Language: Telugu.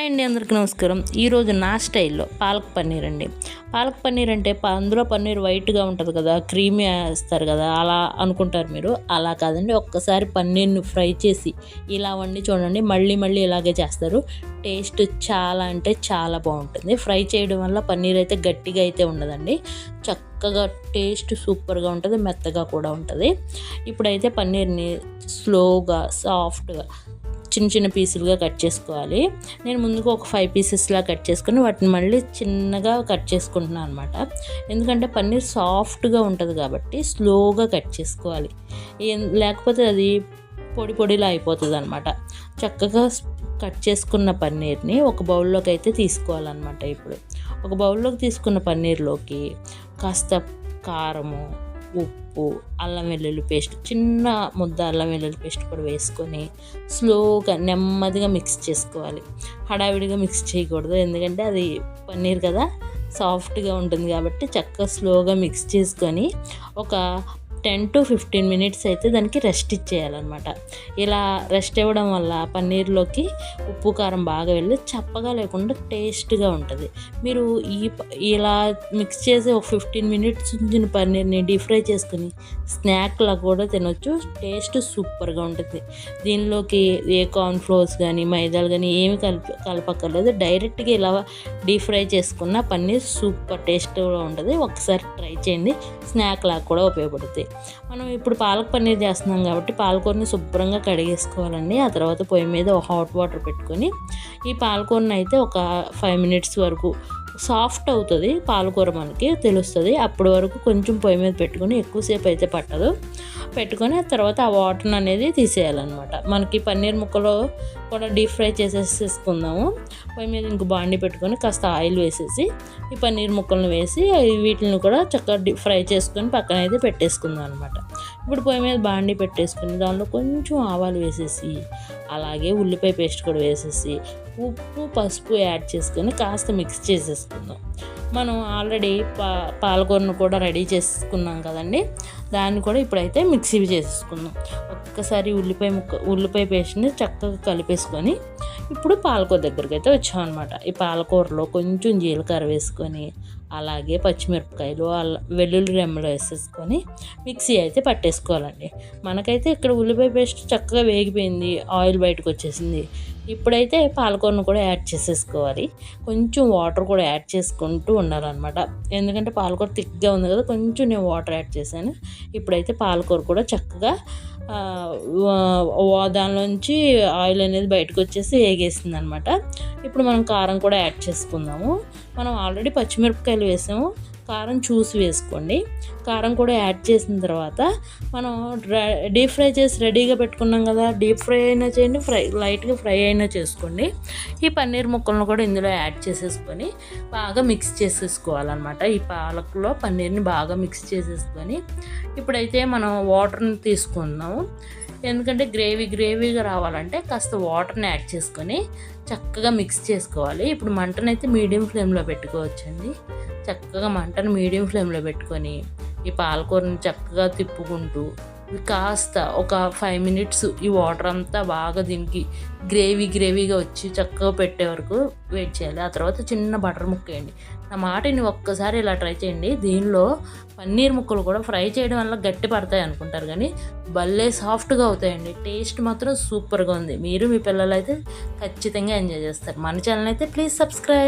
హాయ్ అండి అందరికీ నమస్కారం. ఈరోజు నా స్టైల్లో పాలక్ పన్నీర్ అండి. పాలక్ పన్నీర్ అంటే అందులో పన్నీర్ వైట్గా ఉంటుంది కదా క్రీమీ వేస్తారు కదా అలా అనుకుంటారు మీరు. అలా కాదండి ఒక్కసారి పన్నీర్ని ఫ్రై చేసి ఇలా వండి చూడండి మళ్ళీ మళ్ళీ ఇలాగే చేస్తారు. టేస్ట్ చాలా అంటే చాలా బాగుంటుంది. ఫ్రై చేయడం వల్ల పన్నీర్ అయితే గట్టిగా అయితే ఉండదండి. చక్కగా టేస్ట్ సూపర్గా ఉంటుంది మెత్తగా కూడా ఉంటుంది. ఇప్పుడైతే పన్నీర్ని స్లోగా సాఫ్ట్గా చిన్న చిన్న పీసులుగా కట్ చేసుకోవాలి. నేను ముందుగా ఒక ఫైవ్ పీసెస్లా కట్ చేసుకుని వాటిని మళ్ళీ చిన్నగా కట్ చేసుకుంటున్నాను అనమాట ఎందుకంటే పన్నీర్ సాఫ్ట్గా ఉంటుంది కాబట్టి స్లోగా కట్ చేసుకోవాలి. ఏం- లేకపోతే అది పొడి పొడిలా అయిపోతుంది అనమాట చక్కగా కట్ చేసుకున్న పన్నీర్ని ఒక బౌల్లోకి అయితే తీసుకోవాలన్నమాట ఇప్పుడు. ఒక బౌల్లోకి తీసుకున్న పన్నీర్లోకి కాస్త కారము ఉప్పు అల్లం వెల్లుల్లి పేస్ట్ చిన్న ముద్ద అల్లం వెల్లుల్లి పేస్ట్ కూడా వేసుకొని స్లోగా నెమ్మదిగా మిక్స్ చేసుకోవాలి. హడావిడిగా మిక్స్ చేయకూడదు ఎందుకంటే అది పన్నీర్ కదా సాఫ్ట్గా ఉంటుంది కాబట్టి చక్కగా స్లోగా మిక్స్ చేసుకొని ఒక టెన్ టు ఫిఫ్టీన్ మినిట్స్ అయితే దానికి రెస్ట్ ఇచ్చేయాలన్నమాట. ఇలా రెస్ట్ ఇవ్వడం వల్ల పన్నీర్లోకి ఉప్పు కారం బాగా వెళ్ళి చప్పగా లేకుండా టేస్ట్గా ఉంటుంది. మీరు ఈ ఇలా మిక్స్ చేసి ఒక ఫిఫ్టీన్ మినిట్స్ ఉంచిన పన్నీర్ని డీప్ ఫ్రై చేసుకుని స్నాక్లా కూడా తినొచ్చు. టేస్ట్ సూపర్గా ఉంటుంది. దీనిలోకి ఏ కార్న్ఫ్లోర్స్ కానీ మైదాలు కానీ ఏమి కలప కలపక్కర్లేదు. డైరెక్ట్గా ఇలా డీప్ ఫ్రై చేసుకున్న పన్నీర్ సూపర్ టేస్ట్గా ఉంటుంది. ఒకసారి ట్రై చేయండి. స్నాక్ లాగా కూడా ఉపయోగపడుతుంది మనం ఇప్పుడు పాలక్ పన్నీర్ చేస్తున్నాం కాబట్టి పాలకూరని శుభ్రంగా కడిగేసుకోవాలండి. ఆ తర్వాత పొయ్యి మీద ఒక హాట్ వాటర్ పెట్టుకొని ఈ పాలకూరని అయితే ఒక ఫైవ్ మినిట్స్ వరకు సాఫ్ట్ అవుతుంది పాలకూర మనకి తెలుస్తుంది. అప్పటి వరకు కొంచెం పొయ్యి మీద పెట్టుకొని ఎక్కువసేపు అయితే పట్టదు. పెట్టుకొని ఆ తర్వాత ఆ వాటర్ అనేది తీసేయాలన్నమాట. మనకి పన్నీర్ ముక్కలు కూడా డీప్ ఫ్రై చేసేసుకుందాము పొయ్యి మీద ఇంక బాండి పెట్టుకొని కాస్త ఆయిల్ వేసేసి ఈ పన్నీర్ ముక్కలను వేసి వీటిని కూడా చక్కగా డీప్ ఫ్రై చేసుకొని పక్కన అయితే పెట్టేసుకుందాం అనమాట ఇప్పుడు పొయ్యి మీద బాండి పెట్టేసుకుని దానిలో కొంచెం ఆవాలు వేసేసి అలాగే ఉల్లిపాయ పేస్ట్ కూడా వేసేసి ఉప్పు పసుపు యాడ్ చేసుకొని కాస్త మిక్స్ చేసేసుకుందాం. మనం ఆల్రెడీ పా పాలకూరను కూడా రెడీ చేసుకున్నాం కదండి. దాన్ని కూడా ఇప్పుడైతే మిక్సీ చేసేసుకుందాం. ఒక్కసారి ఉల్లిపాయ ముక్క ఉల్లిపాయ పేస్ట్ని చక్కగా కలిపేసుకొని ఇప్పుడు పాలకూర దగ్గరికి అయితే వచ్చామన్నమాట. ఈ పాలకూరలో కొంచెం జీలకర్ర వేసుకొని అలాగే పచ్చిమిరపకాయలు వెల్లుల్లి రెమ్మలు వేసేసుకొని మిక్సీ అయితే పట్టేసుకోవాలండి. మనకైతే ఇక్కడ ఉల్లిపాయ పేస్ట్ చక్కగా వేగిపోయింది ఆయిల్ బయటకు వచ్చేసింది. ఇప్పుడైతే పాలకూరను కూడా యాడ్ చేసేసుకోవాలి. కొంచెం వాటర్ కూడా యాడ్ చేసుకుంటూ ఉండాలన్నమాట. ఎందుకంటే పాలకూర థిక్గా ఉంది కదా కొంచెం నేను వాటర్ యాడ్ చేశాను. ఇప్పుడైతే పాలకూర కూడా చక్కగా దానిలోంచి ఆయిల్ అనేది బయటకు వచ్చేసి వేగేసింది అనమాట ఇప్పుడు మనం కారం కూడా యాడ్ చేసుకుందాము. మనం ఆల్రెడీ పచ్చిమిరపకాయలు వేసాము. కారం చూసి వేసుకోండి. కారం కూడా యాడ్ చేసిన తర్వాత మనం డీప్ ఫ్రై చేసి రెడీగా పెట్టుకున్నాం కదా డీప్ ఫ్రై అయినా చేయండి ఫ్రై లైట్గా ఫ్రై అయినా చేసుకోండి. ఈ పన్నీర్ ముక్కలను కూడా ఇందులో యాడ్ చేసేసుకొని బాగా మిక్స్ చేసేసుకోవాలన్నమాట. ఈ పాలకులో పన్నీర్ని బాగా మిక్స్ చేసేసుకొని ఇప్పుడైతే మనం వాటర్ని తీసుకుందాము ఎందుకంటే గ్రేవీ గ్రేవీగా రావాలంటే కాస్త వాటర్ని యాడ్ చేసుకొని చక్కగా మిక్స్ చేసుకోవాలి. ఇప్పుడు మంటనైతే మీడియం ఫ్లేమ్లో పెట్టుకోవచ్చండి. చక్కగా మంటను మీడియం ఫ్లేమ్లో పెట్టుకొని ఈ పాలకూరని చక్కగా తిప్పుకుంటూ కాస్త ఒక ఫైవ్ మినిట్స్ ఈ వాటర్ అంతా బాగా దీనికి గ్రేవీ గ్రేవీగా వచ్చి చక్కగా పెట్టే వరకు వెయిట్ చేయాలి. ఆ తర్వాత చిన్న బటర్ ముక్క వేయండి. నా మాటని ఒక్కసారి ఇలా ట్రై చేయండి. దీనిలో పన్నీర్ ముక్కలు కూడా ఫ్రై చేయడం వల్ల గట్టి పడతాయి అనుకుంటారు కానీ భలే సాఫ్ట్గా అవుతాయండి. టేస్ట్ మాత్రం సూపర్గా ఉంది. మీరు మీ పిల్లలు అయితే ఖచ్చితంగా ఎంజాయ్ చేస్తారు. మన ఛానల్ అయితే ప్లీజ్ సబ్స్క్రైబ్